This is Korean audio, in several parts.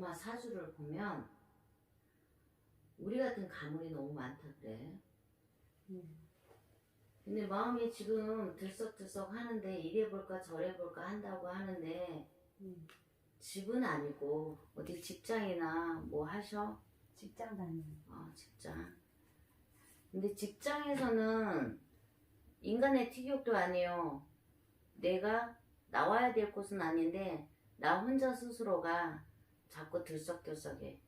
엄마 사주를 보면 우리 같은 가물이 너무 많다 그래. 음. 근데 마음이 지금 들썩들썩 하는데 이래 볼까 저래 볼까 한다고 하는데 음. 집은 아니고 어디 직장이나 뭐 하셔? 직장 다니는. 어, 직장. 근데 직장에서는 인간의 티격도 아니에요. 내가 나와야 될 곳은 아닌데 나 혼자 스스로가 자꾸 들썩들썩해.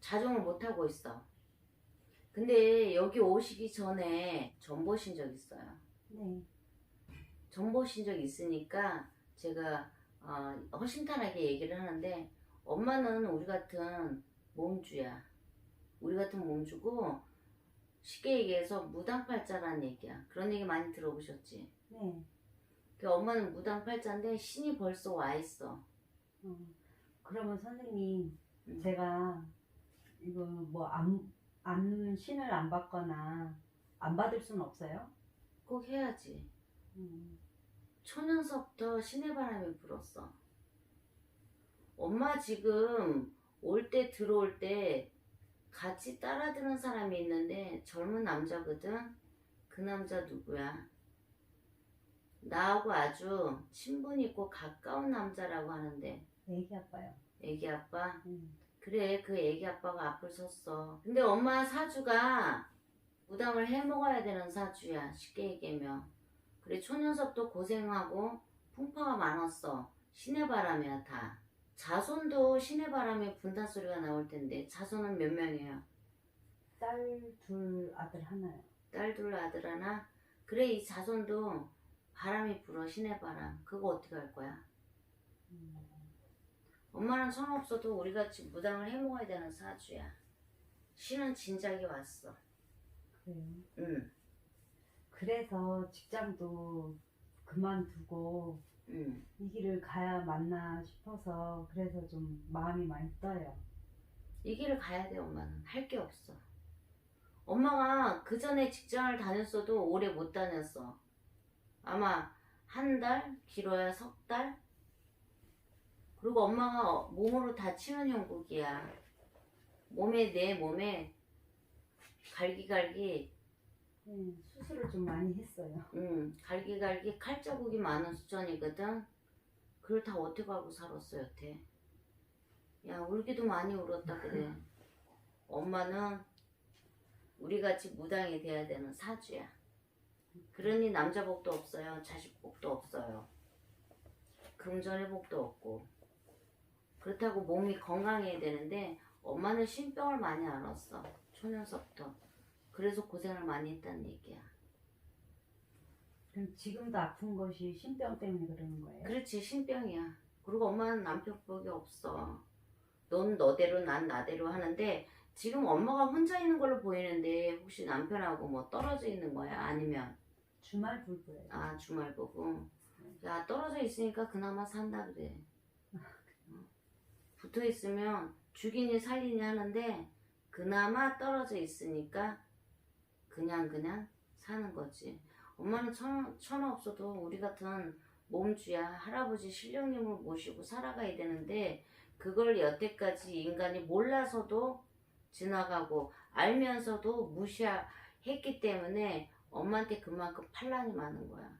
자정을 못 하고 있어. 근데 여기 오시기 전에 전 보신 적 있어요. 네. 전 보신 적 있으니까 제가 어, 허심탄회하게 얘기를 하는데 엄마는 우리 같은 몸주야. 우리 같은 몸주고 쉽게 얘기해서 무당팔자라는 얘기야. 그런 얘기 많이 들어보셨지? 네. 그 엄마는 무당팔자인데 신이 벌써 와 있어. 어. 그러면 선생님, 음. 제가 이거 뭐 안, 안, 신을 안 받거나 안 받을 수는 없어요? 꼭 해야지. 음. 초년서부터 신의 바람이 불었어. 엄마 지금 올 때 들어올 때 같이 따라드는 사람이 있는데 젊은 남자거든. 그 남자 누구야? 나하고 아주 친분 있고 가까운 남자라고 하는데 애기 아빠요. 애기 아빠. 음. 그래 그 애기 아빠가 앞을 섰어. 근데 엄마 사주가 무당을 해 먹어야 되는 사주야. 쉽게 얘기하면. 그래 초년석도 고생하고 풍파가 많았어. 신의 바람이야 다. 자손도 신의 바람에 분다 소리가 나올 텐데 자손은 몇 명이에요? 딸 둘, 아들 하나요. 딸 둘 아들 하나? 그래 이 자손도 바람이 불어 신의 바람. 그거 어떻게 할 거야? 음. 엄마는 천 없어도 우리같이 무당을 해 먹어야 되는 사주야. 신은 진작에 왔어. 그래요. 응, 그래서 직장도 그만두고 응. 이 길을 가야 맞나 싶어서 그래서 좀 마음이 많이 떠요. 이 길을 가야 돼 엄마는 할 게 없어 엄마가 그 전에 직장을 다녔어도 오래 못 다녔어 아마 한 달 길어야 석 달? 그리고 엄마가 몸으로 다치는 형국이야. 몸에 내 몸에 갈기갈기. 네, 수술을 좀 많이 했어요. 음 갈기갈기 칼자국이 많은 수준이거든. 그걸 다 어떻게 하고 살았어 여태? 야 울기도 많이 울었다 그래. 엄마는 우리같이 무당이 돼야 되는 사주야 그러니 남자 복도 없어요 자식 복도 없어요 금전의 복도 없고 그렇다고 몸이 건강해야 되는데 엄마는 신병을 많이 앓았어 초년서부터 그래서 고생을 많이 했다는 얘기야 그럼 지금도 아픈 것이 신병 때문에 그러는 거예요? 그렇지 신병이야. 그리고 엄마는 남편 복이 없어. 넌 너대로 난 나대로 하는데 지금 엄마가 혼자 있는 걸로 보이는데 혹시 남편하고 뭐 떨어져 있는 거야? 아니면 주말 불구예요. 아 주말 보고 야 떨어져 있으니까 그나마 산다 그래. 어. 붙어 있으면 죽이니 살리니 하는데 그나마 떨어져 있으니까 그냥 그냥 사는 거지. 엄마는 천, 천 없어도 우리 같은 몸주야 할아버지 신령님을 모시고 살아가야 되는데 그걸 여태까지 인간이 몰라서도 지나가고 알면서도 무시했기 때문에 엄마한테 그만큼 판란이 많은 거야.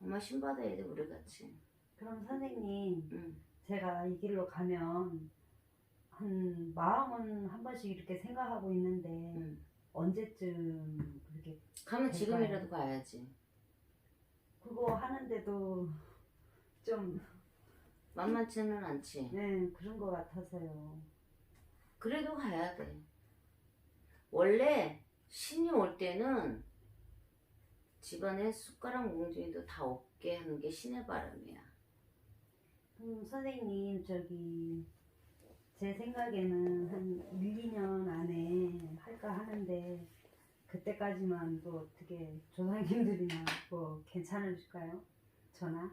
엄마 신받아야 돼 우리 같이. 그럼 선생님, 응. 제가 이 길로 가면 한 마음은 한 번씩 이렇게 생각하고 있는데 응. 언제쯤 그렇게 가면. 지금이라도 가야지. 그거 하는데도 좀 만만치는 않지. 네, 그런 것 같아서요. 그래도 가야 돼. 원래 신이 올 때는 집안에 숟가락 몽둥이도 다 없게 하는 게 신의 바람이야. 그럼 선생님 저기 제 생각에는 한 1, 2년 안에 할까 하는데 그때까지만 또 어떻게 조상님들이나 뭐 괜찮으실까요? 전화?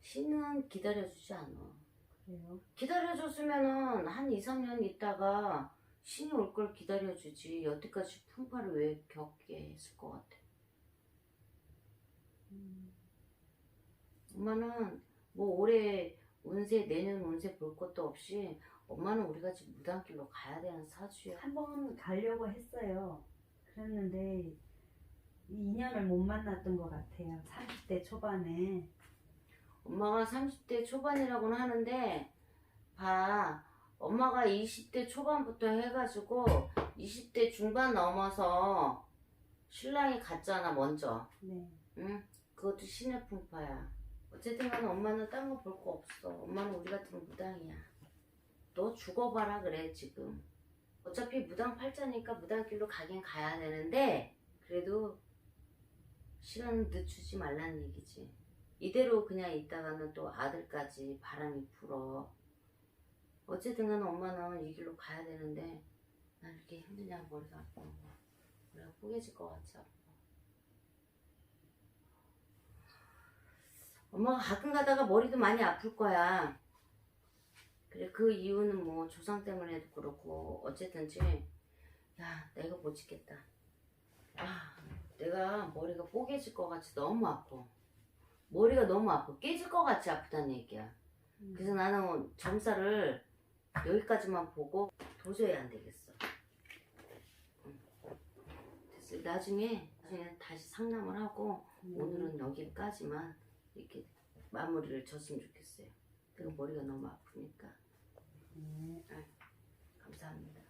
신은 기다려주지 않아. 그래요? 기다려줬으면은 한 2, 3년 있다가 신이 올 걸 기다려주지. 여태까지 풍파를 왜 겪게 했을 것 같아. 음, 엄마는 뭐 올해 운세 내년 운세 볼 것도 없이 엄마는 우리가 지금 무단길로 가야 되는 사주야. 한 번 가려고 했어요. 그랬는데 이 인연을 못 만났던 것 같아요. 30대 초반에. 엄마가 30대 초반이라고는 하는데 봐. 엄마가 20대 초반부터 해가지고 20대 중반 넘어서 신랑이 갔잖아 먼저. 네. 응? 그것도 신의 풍파야. 어쨌든 간에 엄마는 딴 거 볼 거 없어. 엄마는 우리 같은 무당이야. 너 죽어봐라 그래 지금. 어차피 무당 팔자니까 무당길로 가긴 가야 되는데 그래도 시간 늦추지 말라는 얘기지 이대로 그냥 있다가는 또 아들까지 바람이 불어 어쨌든 간에 엄마는 이 길로 가야 되는데 난 이렇게 힘드냐 머리가 아파 머리가 뽀개질 것 같지 아파 엄마가 가끔 가다가 머리도 많이 아플 거야. 그래 그 이유는 뭐 조상 때문에도 그렇고 어쨌든지 야 내가 못 지겠다. 아 내가 머리가 뽀개질 것 같이 너무 아파. 머리가 너무 아파 깨질 것 같이 아프다는 얘기야. 그래서 나는 점사를 여기까지만 보고 도저히 안 되겠어. 응. 됐어 나중에 나중에 다시 상담을 하고 음. 오늘은 여기까지만 이렇게 마무리를 졌으면 좋겠어요. 내가 머리가 너무 아프니까. 네. 감사합니다.